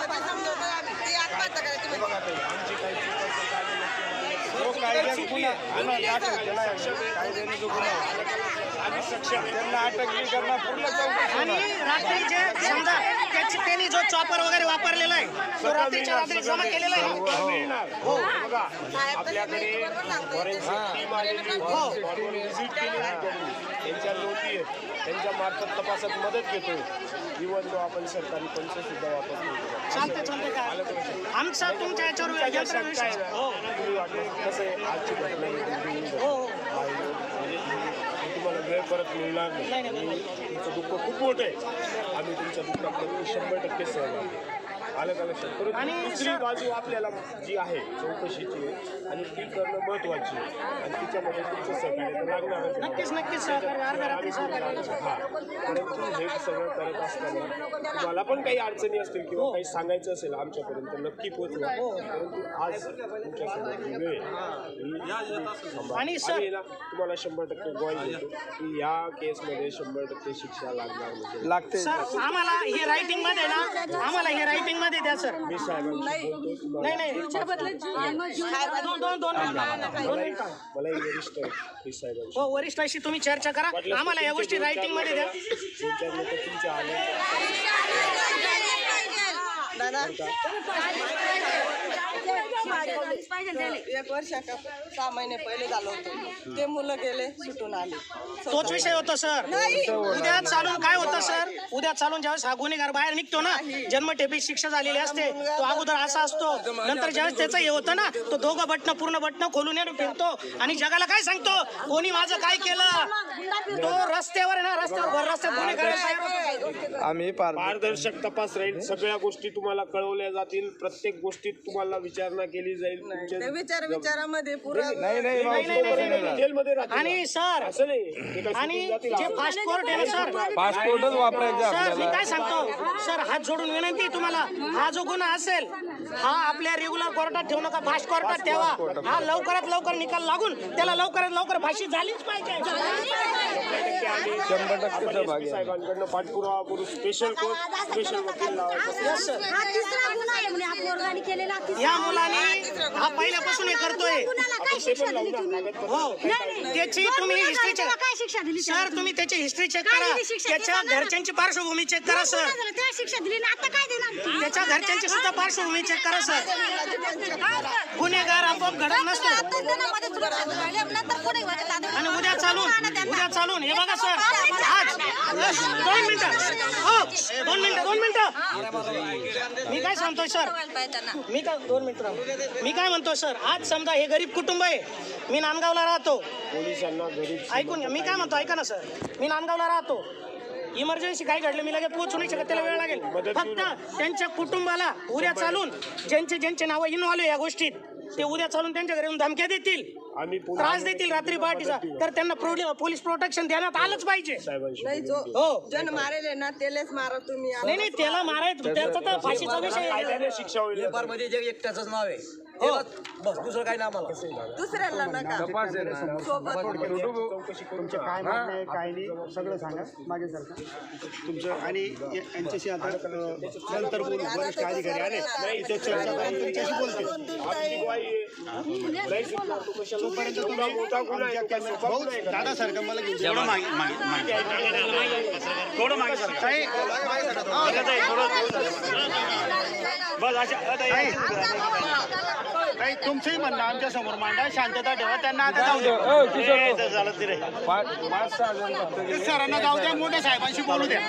मध्ये समजवतो आम्ही. ती आत्महत्या करायची म्हणजे. आम्ही नक्की मान्य करतो. जो कायद्यात गुन्हा गुन्हा दाखल केला आहे, कायद्याने जो गुन्हा आहे, सक्षम आहे. त्यांना अटक बी करणार पूर्ण चौकशी आणि. रात्रीचे समजा त्याची त्यांनी जो चॉपर वगैरे वापरलेला आहे तो रात्रीच्या रात्री जमा केलेला आहे. हो. बघा आपल्याकडे. फॉरेन्सिक टीम आलेली व्हिजिट केली आहे. त्यांच्या नोटी आहेत. त्यांच्या मार्फत तपासात मदत घेतो इवन जो आपण सरकारी पंच सुद्धा नाही चालते चालते काय आमचा तुमच्या याच्यावर ना, हो. कसं आहे. आजची घटना ही. तुम्हाला वेळ परत मिळणार नाही. तुमचं दुःख खूप मोठं आहे. आम्ही तुमच्या दुःखात शंभर टक्के सहभागी आलं का लक्षात परंतु आणि दुसरी सर- बाजू आपल्याला जी आहे चौकशीची आहे आणि ती करणं महत्वाची आहे. आणि तिच्यामध्ये तुमचं सहकार्य आहे. नक्कीच नक्कीच सहकार्य अर्ध्या रात्री सहकार्य हा. परंतु हे सगळं करत असताना तुम्हाला पण काही अडचणी असतील किंवा काही सांगायचं असेल आमच्यापर्यंत नक्की पोहोचवा. परंतु आज ही वेळ आहे. ही थांबा. आणि सर- आम्ही ना तुम्हाला शंभर टक्के ग्वाही देतो की या केसमध्ये शंभर टक्के शिक्षा लागणार म्हणजे लागते. सर आम्हाला हे रायटिंगमध्ये ना आम्हाला हे रायटिंग मध्ये द्या सर. नाही नाही. दोन दोन दोन मिनिटं दोन मिनिटं मला एक वरिष्ठ आहे, मी साहेबांशी. हो वरिष्ठाशी तुम्ही चर्चा करा. आम्हाला या गोष्टी रायटिंगमध्ये द्या लोकं- दोन चार लोक तुमच्या आले दादा. एक वर्ष का सहा महिने पहिले झालं होतं. ते मुलं गेले सुटून आले. तोच विषय होतो सर. उद्या चालून काय होतं सर? उद्या चालून ज्यावेळेस हा गुन्हेगार बाहेर निघतो ना जन्मठेपी शिक्षा झालेली असते तो अगोदर असा असतो. नंतर ज्यावेळेस त्याचं हे होतं ना तो दोघं बटणं पूर्ण बटणं खोलून येऊन फिरतो आणि जगाला काय सांगतो? कोणी माझं काय केलं? तो रस्त्यावर आहे ना रस्त्यावर भर रस्त्यात गुन्हे करायला तयार होतो. आम्ही पार पारदर्शक तपास राहील सगळ्या गोष्टी तुम्हाला कळवल्या जातील प्रत्येक गोष्टीत तुम्हाला विचारणा केली जाईल ते विचार विचारामध्ये पुरं नाही नाही नाही, नाही, नाही, नाही, नाही. जेलमध्ये राहतील आणि. सर असं नाही. ते काय आणि सुटून जातील जे असं. पासपोर्ट आहे ना सर पासपोर्टच वापरायचे सर मी आपल्याला. काय सांगतो? सर हात जोडून विनंती आहे तुम्हाला. हा जो गुन्हा असेल हा आपल्या रेग्युलर कोर्टात ठेवू नका. फास्ट कोर्टात ठेवा. हा लवकरात लवकर निकाल लागून त्याला लवकरात लवकर फाशी झालीच पाहिजे. शंभर आहे. साहेबांकडनं पाठपुरावा करू स्पेशल कोर्ट स्पेशल वकील लावायचं हा तिसरा गुन्हा आहे म्हणे आपल्या वर्गाने केलेला तिसरा या मुलाने हा पहिल्यापासून हे करतोय. गुन्ह्याला काय शिक्षा दिली तुम्ही? हो नाही, नाही. त्याची दोन तुम्ही हिस्ट्री तेव्हा काय शिक्षा दिली सर तुम्ही? त्याची हिस्ट्री चेक काय करा. दिली शिक्षा? त्याच्या. घरच्यांची पार्श्वभूमी चेक करा सर तेव्हा शिक्षा दिली ना आता काय देणार त्याच्या घरच्यांची सुद्धा पार्श्वभूमी चेक करा सर गुन्हेगार आपोआप घडत नसतो. आणि उद्या चालून उद्या चालून. हे बघा सर आज दोन मिनिटं. हो दोन मिनिटं दोन मिनिटं. मी काय सांगतोय सर? मी काय दोन मिनिटं राहू. मी काय म्हणतो सर? आज समजा हे गरीब कुटुंब आहे. मी नांदगावला राहतो. ऐकून घ्या. मी काय म्हणतो ऐका ना सर. मी नांदगावला राहतो. इमर्जन्सी काय घडलं मी लगेच पोहोचू नाही शकत त्याला वेळ लागेल. फक्त त्यांच्या कुटुंबाला उद्या चालून ज्यांचे ज्यांचे नावं इन्व्हॉल्व या गोष्टीत ते उद्या चालून त्यांच्या घरी येऊन धमक्या देतील. आम्ही पोलीस- त्रास देतील रात्री पहाटीचा तर त्यांना प्रो- पोलीस प्रोटेक्शन देण्यात आलंच पाहिजे. साहेबांशी नाही जो हो. जन मारेले ना त्यालाच मारा तुम्ही नाही नाही त्याला मारायचं त्याचा तर फाशीचा विषय आहे. कायद्याने शिक्षा होईल. पेपरमध्ये जे एकट्याच नाव आहे. हो. बस दुसरं काही दुसऱ्याला नका. तपास आहे ना. सोबत चौकशी करून काय म्हणणं आहे काय नाही सगळं सांगा. मागे सरका तुमचं आणि या- यांच्याशी आता अ, नंतर बोलू. वरिष्ठ अधिकारी आले ते चर्चा करून तुमच्याशी बोलते आमची ग्वाही आहे. नाही शिकणार तो कशाला तुमचंही म्हणणं आमच्यासमोर मांडा शांतता ठेवा त्यांना आता जाऊ द्या हो, सरांना जाऊ द्या मोठ्या साहेबांशी बोलू द्या.